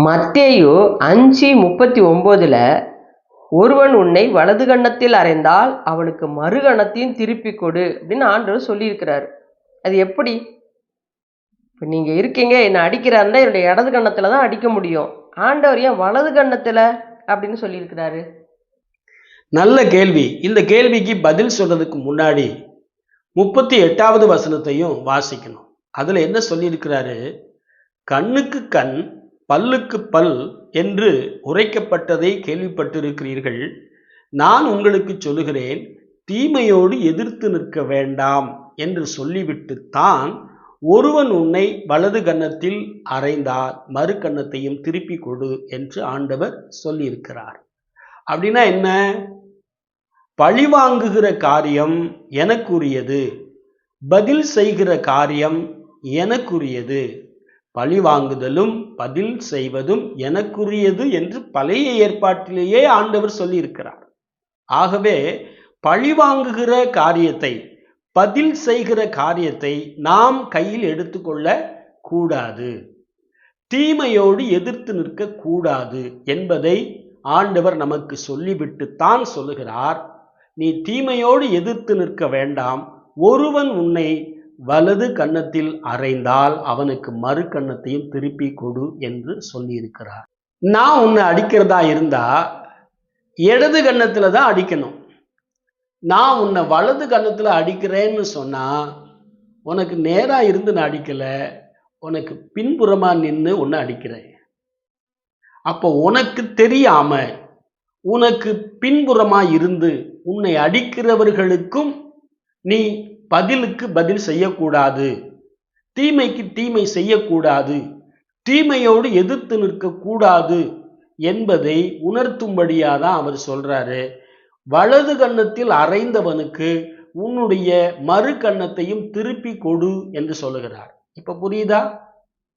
மத்தேயு அஞ்சு முப்பத்தி ஒம்போதில் ஒருவன் உன்னை வலது கன்னத்தில் அறைந்தால் அவனுக்கு மறு கணத்தையும் திருப்பி கொடு அப்படின்னு ஆண்டவர் சொல்லியிருக்கிறாரு. அது எப்படி? இப்போ நீங்கள் இருக்கீங்க என்னை அடிக்கிறாருந்தா என்னுடைய இடது கன்னத்தில் தான் அடிக்க முடியும். ஆண்டவர் ஏன் வலது கண்ணத்தில் அப்படின்னு சொல்லியிருக்கிறாரு? நல்ல கேள்வி. இந்த கேள்விக்கு பதில் சொல்றதுக்கு முன்னாடி முப்பத்தி எட்டாவது வசனத்தையும் வாசிக்கணும். அதில் என்ன சொல்லியிருக்கிறாரு? கண்ணுக்கு கண் பல்லுக்கு பல் என்று உரைக்கப்பட்டதை கேள்விப்பட்டிருக்கிறீர்கள். நான் உங்களுக்கு சொல்லுகிறேன் தீமையோடு எதிர்த்து நிற்க வேண்டாம் என்று சொல்லிவிட்டு தான் ஒருவன் உன்னை வலது கன்னத்தில் அறைந்தால் மறு கன்னத்தையும் திருப்பி கொடு என்று ஆண்டவர் சொல்லியிருக்கிறார். அப்படின்னா என்ன? பழிவாங்குகிற காரியம் எனக்குரியது பதில் செய்கிற காரியம் எனக்குரியது. பழி வாங்குதலும் பதில் செய்வதும் எனக்குரியது என்று பழைய ஏற்பாட்டிலேயே ஆண்டவர் சொல்லியிருக்கிறார். ஆகவே பழி வாங்குகிற காரியத்தை பதில் செய்கிற காரியத்தை நாம் கையில் எடுத்துக்கொள்ள கூடாது. தீமையோடு எதிர்த்து நிற்க கூடாது என்பதை ஆண்டவர் நமக்கு சொல்லிவிட்டு தான் சொல்லுகிறார். நீ தீமையோடு எதிர்த்து நிற்க வேண்டாம். ஒருவன் உன்னை வலது கன்னத்தில் அறைந்தால் அவனுக்கு மறு கன்னத்தையும் திருப்பி கொடு என்று சொல்லியிருக்கிறார். நான் உன்னை அடிக்கிறதா இருந்தா இடது கன்னத்துல தான் அடிக்கணும். நான் உன்னை வலது கன்னத்துல அடிக்கிறேன்னு சொன்னா உனக்கு நேராக இருந்து நான் அடிக்கலை உனக்கு பின்புறமா நின்று உன்னை அடிக்கிறேன். அப்போ உனக்கு தெரியாம உனக்கு பின்புறமா இருந்து உன்னை அடிக்கிறவர்களுக்கும் நீ பதிலுக்கு பதில் செய்யக்கூடாது. தீமைக்கு தீமை செய்யக்கூடாது. தீமையோடு எதிர்த்து நிற்கக்கூடாது என்பதை உணர்த்தும்படியாக தான் அவர் சொல்றாரு. வலது கன்னத்தில் அறைந்தவனுக்கு உன்னுடைய மறு கன்னத்தையும் திருப்பி கொடு என்று சொல்லுகிறார். இப்ப புரியுதா?